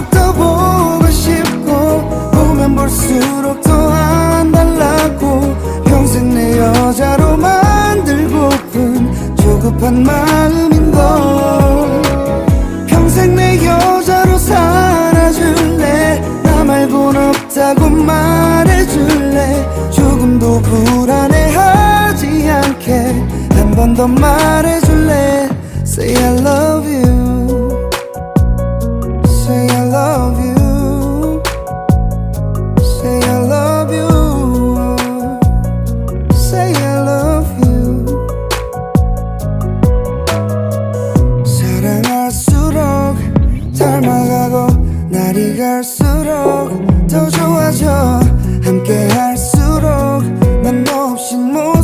더욱 더 보고 싶고 보면 볼수록 더 안 달라고. 평생 내 여자로 만들고픈 조급한 마음인 걸. 평생 내 여자로 살아줄래? 나 말곤 없다고 말해줄래? 조금도 불안해하지 않게 한 번 더 말해줄래? Say I love you. 갈수록 더 좋아져. 함께 할수록 난 너 없이 못